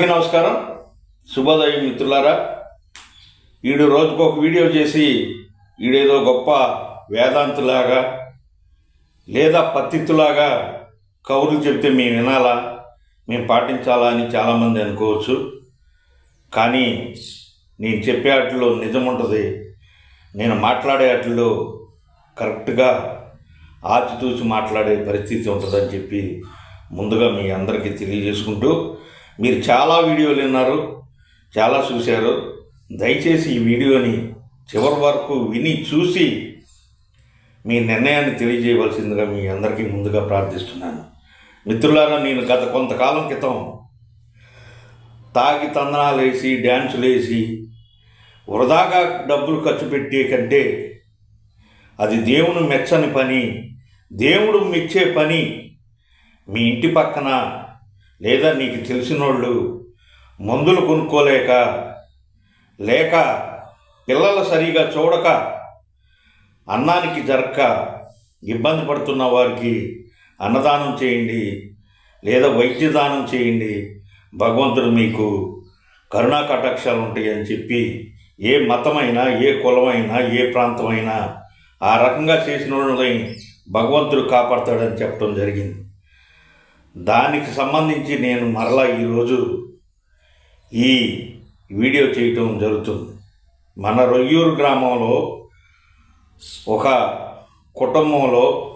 నమస్కారం. శుభోదయం మిత్రులారా ఈడు రోజుకు ఒక వీడియో చేసి ఈడేదో గొప్ప వేదాంతులాగా లేదా పత్తిత్తులాగా కౌరులు చెప్తే మేము వినాలా మేము పాటించాలా అని చాలామంది అనుకోవచ్చు. కానీ నేను చెప్పే వాటిలో నిజం ఉంటుంది నేను మాట్లాడే వాటిలో కరెక్ట్గా ఆచితూచి మాట్లాడే పరిస్థితి ఉంటుందని చెప్పి ముందుగా మీ అందరికీ తెలియజేసుకుంటూ మీరు చాలా వీడియోలు విన్నారు చాలా చూశారు. దయచేసి ఈ వీడియోని చివరి వరకు విని చూసి మీ నిర్ణయాన్ని తెలియజేయవలసిందిగా మీ అందరికీ ముందుగా ప్రార్థిస్తున్నాను. మిత్రులారా నేను గత కొంతకాలం క్రితం తాగి తందనాలు వేసి డ్యాన్సులు వేసి వృధాగా డబ్బులు ఖర్చు పెట్టే కంటే అది దేవుని మెచ్చని పని దేవుడు మెచ్చే పని మీ ఇంటి పక్కన లేదా నీకు తెలిసినోళ్ళు మందులు కొనుక్కోలేక లేక పిల్లలు సరిగా చూడక అన్నానికి జరక్క ఇబ్బంది పడుతున్న వారికి అన్నదానం చేయండి లేదా వైద్యదానం చేయండి భగవంతుడు మీకు కరుణా కటాక్షాలు ఉంటాయి అని చెప్పి ఏ మతమైనా ఏ కులమైనా ఏ ప్రాంతమైనా ఆ రకంగా చేసిన వాళ్ళని భగవంతుడు కాపాడతాడని చెప్పడం జరిగింది. దానికి సంబంధించి నేను మరలా ఈరోజు ఈ వీడియో చేయటం జరుగుతుంది. మన రొయ్యూరు గ్రామంలో ఒక కుటుంబంలో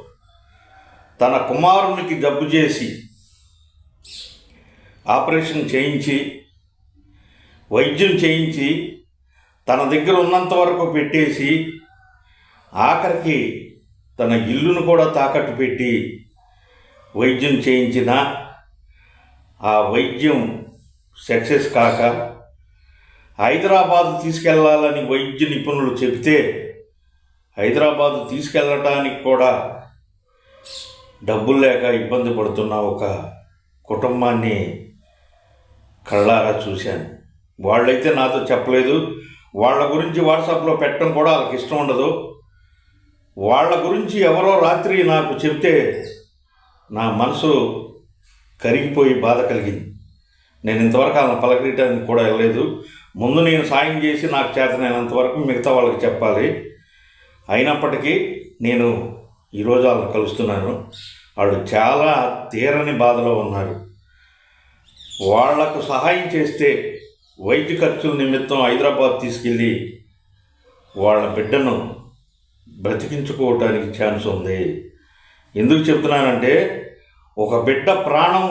తన కుమారునికి జబ్బు చేసి ఆపరేషన్ చేయించి వైద్యం చేయించి తన దగ్గర ఉన్నంత వరకు పెట్టేసి ఆఖరికి తన ఇల్లును కూడా తాకట్టు పెట్టి వైద్యం చేయించిన ఆ వైద్యం సక్సెస్ కాక హైదరాబాద్ తీసుకెళ్ళాలని వైద్య నిపుణులు చెబితే హైదరాబాద్ తీసుకెళ్ళటానికి కూడా డబ్బులు లేక ఇబ్బంది పడుతున్న ఒక కుటుంబాన్ని కళ్ళారా చూశాను. వాళ్ళైతే నాతో చెప్పలేదు. వాళ్ళ గురించి వాట్సాప్లో పెట్టడం కూడా వాళ్ళకి ఇష్టం ఉండదు. వాళ్ళ గురించి ఎవరో రాత్రి నాకు చెప్తే నా మనసు కరిగిపోయి బాధ కలిగింది. నేను ఇంతవరకు అలా పలకరించడానికి కూడా వెళ్ళలేదు. ముందు నేను సాయం చేసి నాకు చేతనైనంత వరకు మిగతా వాళ్ళకి చెప్పాలి. అయినప్పటికీ నేను ఈరోజు వాళ్ళని కలుస్తున్నాను. వాళ్ళు చాలా తీరని బాధలో ఉన్నారు. వాళ్ళకు సహాయం చేస్తే వైద్య ఖర్చుల నిమిత్తం హైదరాబాద్ తీసుకెళ్ళి వాళ్ళ బిడ్డను బ్రతికించుకోవటానికి ఛాన్స్ ఉంది. ఎందుకు చెప్తున్నానంటే ఒక బిడ్డ ప్రాణం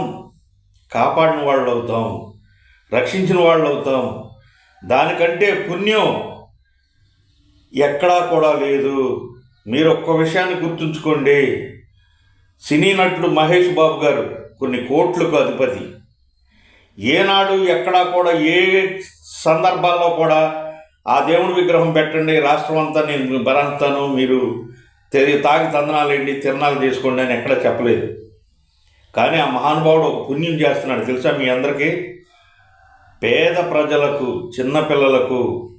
కాపాడిన వాళ్ళు అవుతాం రక్షించిన వాళ్ళు అవుతాం దానికంటే పుణ్యం ఎక్కడా కూడా లేదు. మీరు ఒక్క విషయాన్ని గుర్తుంచుకోండి. సినీ నటుడు మహేష్ బాబు గారు కొన్ని కోట్లకు అధిపతి. ఏనాడు ఎక్కడా కూడా ఏ సందర్భాల్లో కూడా ఆ దేవుడి విగ్రహం పెట్టండి రాష్ట్రం అంతా నేను భరంతాను మీరు తెరి తాగి తందనాలేండి తిరణాలు చేసుకోండి అని ఎక్కడ చెప్పలేదు. కానీ ఆ మహానుభావుడు ఒక పుణ్యం చేస్తున్నాడు. తెలుసా మీ అందరికీ? పేద ప్రజలకు చిన్నపిల్లలకు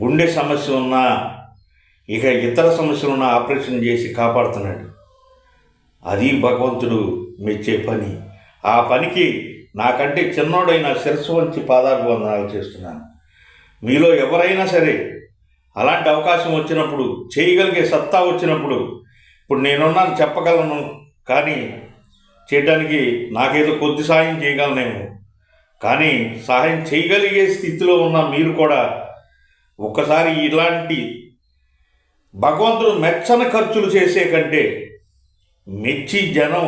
గుండె సమస్య ఉన్నా ఇక ఇతర సమస్యలు ఉన్నా ఆపరేషన్ చేసి కాపాడుతున్నాడు. అది భగవంతుడు మెచ్చే పని. ఆ పనికి నాకంటే చిన్నోడైన శిరస్సు వంచి పాదాభివందనాలు చేస్తున్నాను. మీలో ఎవరైనా సరే అలాంటి అవకాశం వచ్చినప్పుడు చేయగలిగే సత్తా వచ్చినప్పుడు ఇప్పుడు నేనున్నాను చెప్పగలను కానీ చేయడానికి నాకేదో కొద్ది సాయం చేయగలనేమో. కానీ సహాయం చేయగలిగే స్థితిలో ఉన్న మీరు కూడా ఒక్కసారి ఇలాంటి భగవంతుడు మెచ్చని ఖర్చులు చేసే కంటే మెచ్చి జనం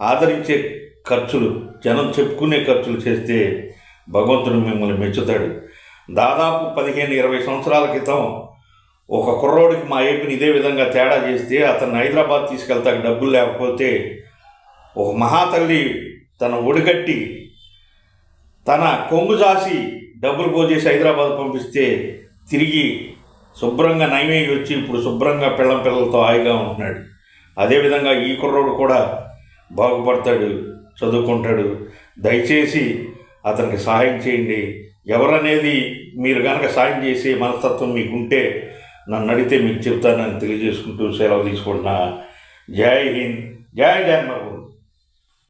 ఆదరించే ఖర్చులు జనం చెప్పుకునే ఖర్చులు చేస్తే భగవంతుడు మిమ్మల్ని మెచ్చుతాడు. దాదాపు పదిహేను ఇరవై సంవత్సరాల క్రితం ఒక కుర్రోడికి మా ఏపీని ఇదే విధంగా తేడా చేస్తే అతను హైదరాబాద్ తీసుకెళ్తాక డబ్బులు లేకపోతే ఒక మహాతల్లి తన ఒడిగట్టి తన కొంగు జాసి డబ్బులు పోజేసి హైదరాబాద్ పంపిస్తే తిరిగి శుభ్రంగా నయమేగి వచ్చి ఇప్పుడు శుభ్రంగా పిల్లం పిల్లలతో హాయిగా ఉంటున్నాడు. అదేవిధంగా ఈ కుర్రోడు కూడా బాగుపడతాడు చదువుకుంటాడు. దయచేసి అతనికి సహాయం చేయండి. ఎవరనేది మీరు కనుక సాయం చేసే మనస్తత్వం మీకుంటే నన్ను అడిగితే మీకు చెప్తానని తెలియజేసుకుంటూ సెలవు తీసుకుంటున్నా జై హింద్. జై జగన్మోహన్